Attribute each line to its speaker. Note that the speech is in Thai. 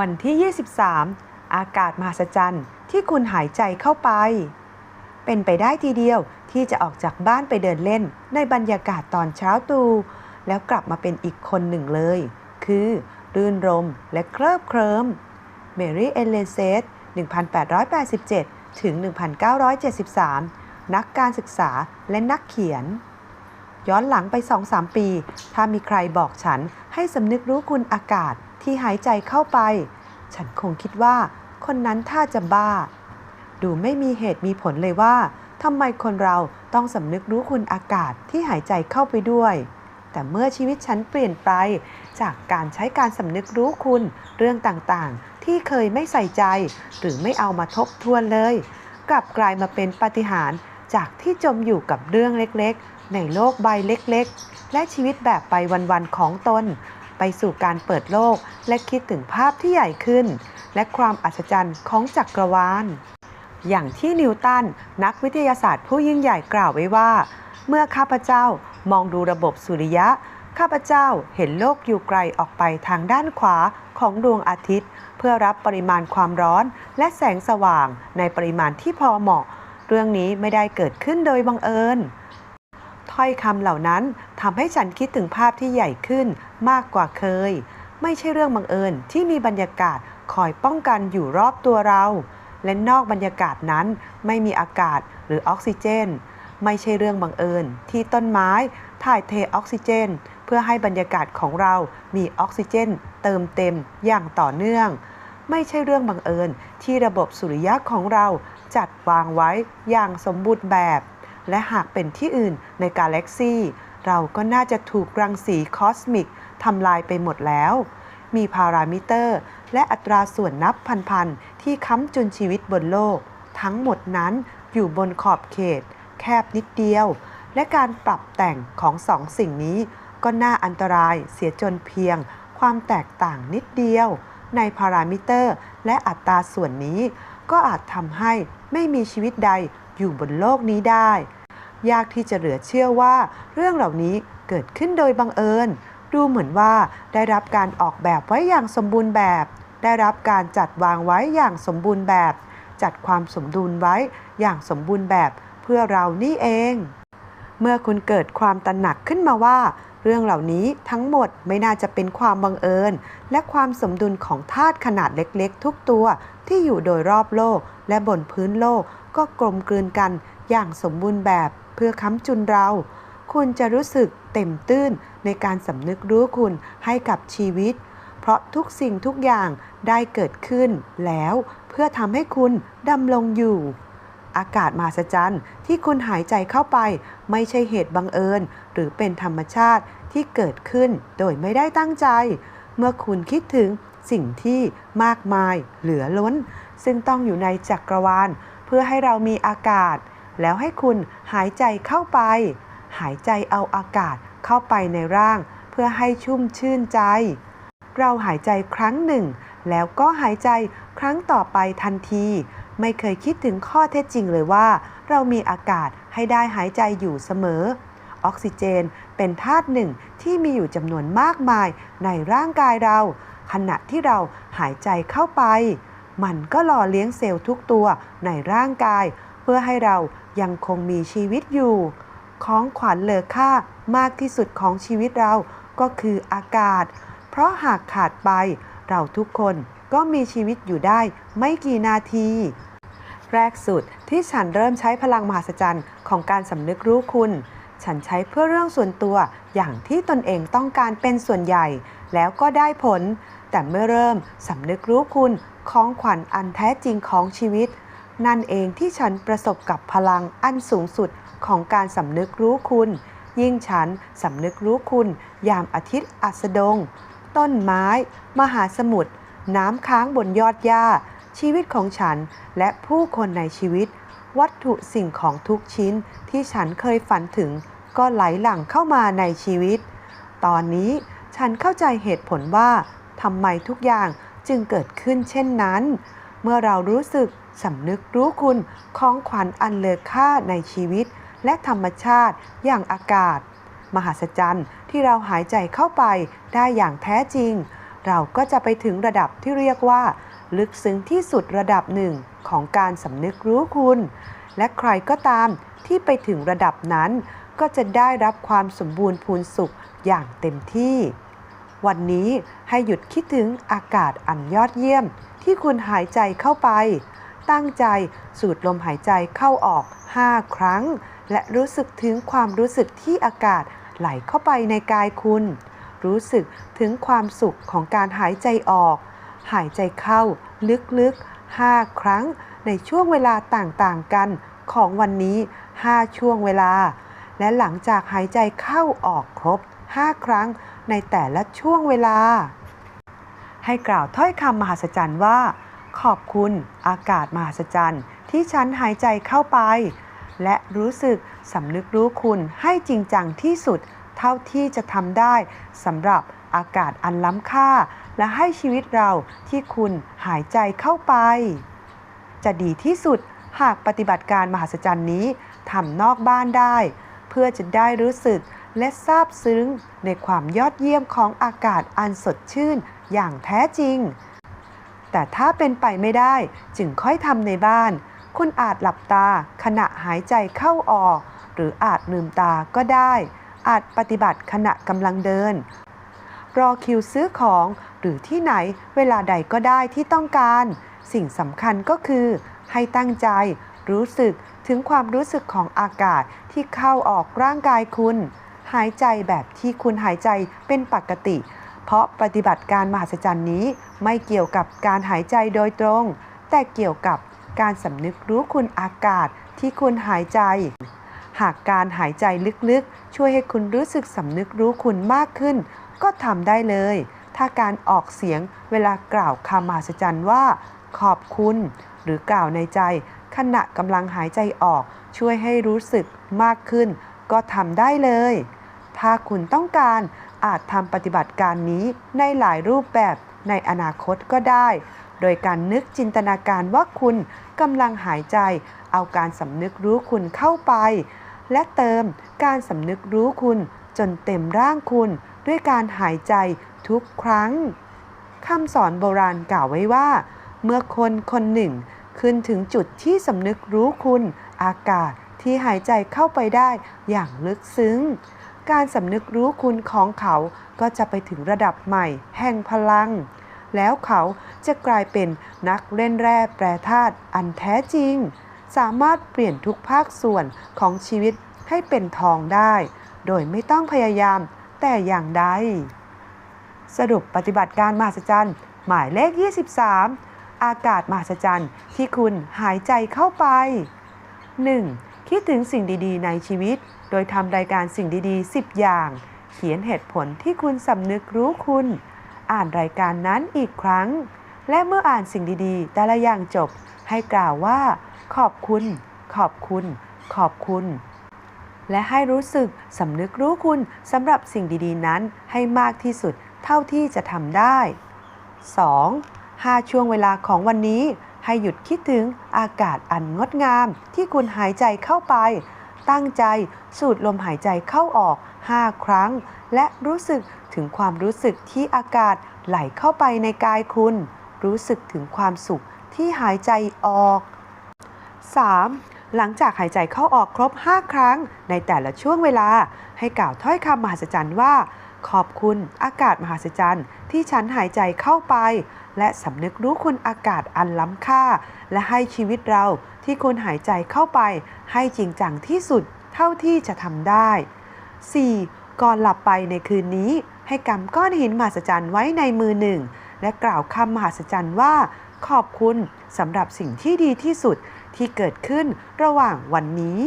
Speaker 1: วันที่ 23 อากาศมหัศจรรย์ที่คุณหายใจเข้าไป เป็นไปได้ทีเดียวที่จะออกจากบ้านไปเดินเล่นในบรรยากาศตอนเช้าตรู่แล้วกลับมาเป็นอีกคนหนึ่งเลย คือ รื่นรมและเคลิบเคลิ้มเมรี่เอเลนเซต1887 ถึง 1973 นักการศึกษาและนักเขียน ย้อนหลังไป 2-3 ปี ถ้ามีใครบอกฉันให้สำนึกรู้คุณอากาศ ที่หายใจเข้าไป ฉันคงคิดว่า คนนั้นถ้าจะบ้า ดูไม่มีเหตุมีผลเลยว่าทำไมคนเราต้องสำนึกรู้คุณอากาศที่หายใจเข้าไปด้วย แต่เมื่อชีวิตฉันเปลี่ยนไป จากการใช้การสำนึกรู้คุณเรื่องต่างๆ ที่เคยไม่ใส่ใจ หรือไม่เอามาทบทวนเลย กลับกลายมาเป็นปาฏิหาริย์จากที่จมอยู่กับเรื่องเล็กๆ ในโลกใบเล็กๆ และชีวิตแบบไปวันๆของตน ไปสู่การเปิดโลก และคิดถึงภาพที่ใหญ่ขึ้น และความอัศจรรย์ของจักรวาล อย่างที่นิวตันนักวิทยาศาสตร์ผู้ยิ่งใหญ่กล่าวไว้ว่า เมื่อข้าพเจ้ามองดูระบบสุริยะ ข้าพเจ้าเห็นโลกอยู่ไกลออกไปทางด้านขวาของดวงอาทิตย์ เพื่อรับปริมาณความร้อนและแสงสว่างในปริมาณที่พอเหมาะ เรื่องนี้ไม่ได้เกิดขึ้นโดยบังเอิญ ถ้อยคำเหล่านั้นทำให้ฉันคิดถึงภาพที่ใหญ่ขึ้นมากกว่าเคย ไม่ใช่เรื่องบังเอิญที่มีบรรยากาศคอยป้องกันอยู่รอบตัวเรา และนอกบรรยากาศนั้นไม่มีอากาศหรือออกซิเจน ไม่ใช่เรื่องบังเอิญที่ต้นไม้ถ่ายเทออกซิเจน เพื่อให้บรรยากาศของเรามีออกซิเจน เติมเต็มอย่างต่อเนื่อง ไม่ใช่เรื่องบังเอิญที่ระบบสุริยะของเราจัดวางไว้อย่างสมบูรณ์แบบ และหากเป็นที่อื่นในกาแล็กซีเราก็น่าจะถูกรังสีคอสมิกทำลายไปหมดแล้ว มีพารามิเตอร์ และอัตราส่วนนับพันๆที่ค้ำจุนชีวิตบนโลก ทั้งหมดนั้นอยู่บนขอบเขต แคบนิดเดียว และการปรับแต่งของสองสิ่งนี้ ก็น่าอันตรายเสียจนเพียง ความแตกต่างนิดเดียว ในพารามิเตอร์ และอัตราส่วนนี้ ก็อาจทำให้ไม่มีชีวิตใด อยู่บนโลกนี้ได้ ยากที่จะเหลือเชื่อว่า เรื่องเหล่านี้เกิดขึ้นโดยบังเอิญ ดูเหมือนว่าได้รับการออกแบบไว้อย่างสมบูรณ์แบบ ได้รับการจัดวางไว้อย่างสมบูรณ์แบบ จัดความสมดุลไว้อย่างสมบูรณ์แบบเพื่อเรานี่เอง เมื่อคุณเกิดความตระหนักขึ้นมาว่า เรื่องเหล่านี้ทั้งหมดไม่น่าจะเป็นความบังเอิญ และความสมดุลของธาตุขนาดเล็กๆ ทุกตัวที่อยู่โดยรอบโลก และบนพื้นโลกก็กลมกลืนกันอย่างสมบูรณ์แบบเพื่อค้ำจุนเรา คุณจะรู้สึกเต็มตื้นในการสำนึกรู้คุณให้กับชีวิต เพราะทุกสิ่งทุกอย่างได้เกิดขึ้นแล้วเพื่อทำให้คุณดำรงอยู่ อากาศมหัศจรรย์ที่คุณหายใจเข้าไป ไม่ใช่เหตุบังเอิญ หรือเป็นธรรมชาติที่เกิดขึ้นโดยไม่ได้ตั้งใจ เมื่อคุณคิดถึงสิ่งที่มากมายเหลือล้น ซึ่งต้องอยู่ในจักรวาล เพื่อให้เรามีอากาศ แล้วให้คุณหายใจเข้าไป หายใจเอาอากาศเข้าไปในร่าง เพื่อให้ชุ่มชื่นใจ เราหายใจครั้งหนึ่ง แล้วก็หายใจครั้งต่อไปทันที ไม่เคยคิดถึงข้อเท็จจริงเลยว่า เรามีอากาศให้ได้หายใจอยู่เสมอ ออกซิเจนเป็นธาตุหนึ่งที่มีอยู่จำนวนมากมายในร่างกายเรา ขณะที่เราหายใจเข้าไป มันก็หล่อเลี้ยงเซลล์ทุกตัวในร่างกาย เพื่อให้เรายังคงมีชีวิตอยู่ ของขวัญเลอค่ามากที่สุดของชีวิตเราก็คืออากาศ เพราะหากขาดไป เราทุกคนก็มีชีวิตอยู่ได้ไม่กี่นาที แรกสุดที่ฉันเริ่มใช้พลังมหัศจรรย์ของการสำนึกรู้คุณ ฉันใช้เพื่อเรื่องส่วนตัวอย่างที่ตนเองต้องการเป็นส่วนใหญ่ แล้วก็ได้ผล แต่เมื่อเริ่มสำนึกรู้คุณของขวัญอันแท้จริงของชีวิต นั่นเองที่ฉันประสบกับพลังอันสูงสุดของการสำนึกรู้คุณ ยิ่งฉันสำนึกรู้คุณ ยามอาทิตย์อัสดง ต้นไม้ มหาสมุทรน้ำค้างบนยอดหญ้า ชีวิตของฉันและผู้คนในชีวิต วัตถุสิ่งของทุกชิ้นที่ฉันเคยฝันถึง ก็ไหลหลั่งเข้ามาในชีวิต ตอนนี้ฉันเข้าใจเหตุผลว่าทำไมทุกอย่างจึงเกิดขึ้นเช่นนั้น เมื่อเรารู้สึกสำนึกรู้คุณของขวัญอันเลอค่าในชีวิต และธรรมชาติอย่างอากาศ มหัศจรรย์ที่เราหายใจเข้าไปได้อย่างแท้จริง เราก็จะไปถึงระดับที่เรียกว่า ลึกซึ้งที่สุดระดับหนึ่งของการสำนึกรู้คุณ และใครก็ตามที่ไปถึงระดับนั้น ก็จะได้รับความสมบูรณ์พูนสุขอย่างเต็มที่ วันนี้ให้หยุดคิดถึงอากาศอันยอดเยี่ยม ที่คุณหายใจเข้าไป ตั้งใจสูดลมหายใจเข้าออก 5 ครั้ง และรู้สึกถึงความรู้สึกที่อากาศไหลเข้าไปในกายคุณ รู้สึกถึงความสุขของการหายใจออก หายใจเข้าลึกๆ 5 ครั้งในช่วงเวลาต่างๆกันของวันนี้ 5 ช่วงเวลา และหลังจากหายใจเข้าออกครบ 5 ครั้งในแต่ละช่วงเวลา ให้กล่าวถ้อยคำมหัศจรรย์ว่า ขอบคุณอากาศมหัศจรรย์ที่ฉันหายใจเข้าไป และรู้สึกสำนึกรู้คุณให้จริงจังที่สุด เท่าที่จะทำได้สำหรับอากาศอันล้ำค่า และให้ชีวิตเราที่คุณหายใจเข้าไป จะดีที่สุดหากปฏิบัติการมหัศจรรย์นี้ทำนอกบ้านได้ เพื่อจะได้รู้สึกและซาบซึ้งในความยอดเยี่ยมของอากาศอันสดชื่นอย่างแท้จริง แต่ถ้าเป็นไปไม่ได้จึงค่อยทำในบ้าน คุณอาจหลับตาขณะหายใจเข้าออก หรืออาจลืมตาก็ได้ อาจปฏิบัติขณะกำลังเดิน รอคิวซื้อของหรือที่ไหนเวลาใดก็ได้ที่ต้องการ สิ่งสำคัญก็คือ ให้ตั้งใจ รู้สึกถึงความรู้สึกของอากาศที่เข้าออกร่างกายคุณ หายใจแบบที่คุณหายใจเป็นปกติ เพราะปฏิบัติการมหัศจรรย์นี้ ไม่เกี่ยวกับการหายใจโดยตรง แต่เกี่ยวกับการสำนึกรู้คุณอากาศที่คุณหายใจ หากการหายใจลึกๆ ช่วยให้คุณรู้สึกสำนึกรู้คุณมากขึ้น ก็ทำได้เลย ถ้าการออกเสียงเวลากล่าวคำมหัศจรรย์ว่า ขอบคุณ หรือกล่าวในใจ ขณะกำลังหายใจออก ช่วยให้รู้สึกมากขึ้น ก็ทำได้เลย ถ้าคุณต้องการอาจทำปฏิบัติการนี้ในหลายรูปแบบในอนาคตก็ได้ โดยการนึกจินตนาการว่าคุณกำลังหายใจ เอาการสำนึกรู้คุณเข้าไป และเติมการสำนึกรู้คุณจนเต็มร่างคุณด้วยการหายใจทุกครั้งคำสอนโบราณกล่าวไว้ว่า เมื่อคนคนหนึ่ง ขึ้นถึงจุดที่สำนึกรู้คุณอากาศที่หายใจเข้าไปได้อย่างลึกซึ้ง การสำนึกรู้คุณของเขาก็จะไปถึงระดับใหม่แห่งพลัง แล้วเขาจะกลายเป็นนักเล่นแร่แปรธาตุอันแท้จริง สามารถเปลี่ยนทุกภาคส่วนของชีวิตให้เป็นทองได้ โดยไม่ต้องพยายามแต่อย่างใด สรุปปฏิบัติการมหัศจรรย์ หมายเลข 23 อากาศมหัศจรรย์ที่คุณหายใจเข้าไป 1. คิดถึงสิ่งดีๆ ในชีวิต โดยทำรายการสิ่งดีๆ 10 อย่าง เขียนเหตุผลที่คุณสำนึกรู้คุณ อ่านรายการนั้นอีกครั้ง และเมื่ออ่านสิ่งดีๆ แต่ละอย่างจบ ให้กล่าวว่า ขอบคุณ ขอบคุณ ขอบคุณ และให้รู้สึกสำนึกรู้คุณสำหรับสิ่งดีๆ นั้นให้มากที่สุดเท่าที่จะทำได้ 2. 5 ช่วงเวลาของวันนี้ ให้หยุดคิดถึงอากาศอันงดงาม ที่คุณหายใจเข้าไป ตั้งใจสูดลมหายใจเข้าออก 5 ครั้ง และรู้สึกถึงความรู้สึกที่อากาศไหลเข้าไปในกายคุณ รู้สึกถึงความสุขที่หายใจออก 3. หลังจากหายใจเข้าออกครบ 5 ครั้งในแต่ละช่วงเวลา ให้กล่าวถ้อยคำมหัศจรรย์ว่า ขอบคุณอากาศมหัศจรรย์ ที่ฉันหายใจเข้าไป และสำนึกรู้คุณอากาศอันล้ำค่า และให้ชีวิตเราที่คุณหายใจเข้าไป ให้จริงจังที่สุดเท่าที่จะทำได้ 4. ก่อนหลับไปในคืนนี้ ให้กำก้อนหินมหัศจรรย์ไว้ในมือหนึ่งและกล่าวคำมหัศจรรย์ว่า ขอบคุณสำหรับสิ่งที่ดีที่สุดที่เกิดขึ้นระหว่างวันนี้